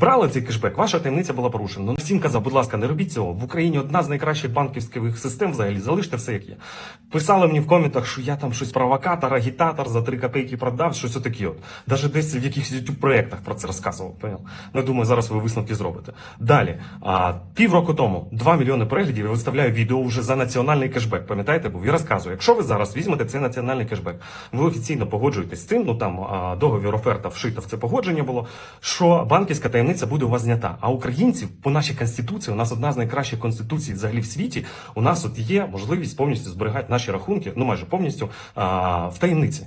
брали цей кешбек, ваша таємниця була порушена. Ну всім казав, будь ласка, не робіть цього. В Україні одна з найкращих банківських систем взагалі. Залиште все як є. Писали мені в коментах, що я там щось провокатор, агітатор, за 3 копійки продав, щось отаке. От. Даже десь в якихось youtube проєктах про це розказував. Поняв? Ну, я думаю, зараз ви висновки зробите. Далі, а, півроку тому 2 мільйони переглядів я виставляю відео вже за національний кешбек. Пам'ятаєте, був? І розказую, якщо ви зараз візьмете цей національний кешбек, ви офіційно погоджуєтесь з цим, ну там а, договір оферта вшита в це погодження було, що банківська таємниця буде у вас знята. А українців по нашій конституції, у нас одна з найкращих конституцій взагалі в світі. У нас от є можливість повністю зберігати наші рахунки, ну майже повністю а, в таємниці.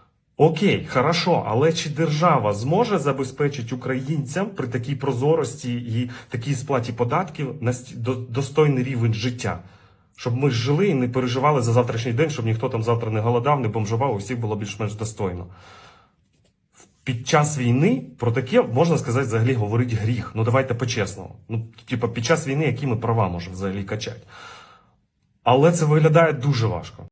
Окей, хорошо, але чи держава зможе забезпечити українцям при такій прозорості і такій сплаті податків до- достойний рівень життя? Щоб ми жили і не переживали за завтрашній день, щоб ніхто там завтра не голодав, не бомжував, у всіх було більш-менш достойно. Під час війни про таке можна сказати взагалі говорить гріх. Ну давайте по-чесному. Ну, типа, під час війни які ми права можемо взагалі качати. Але це виглядає дуже важко.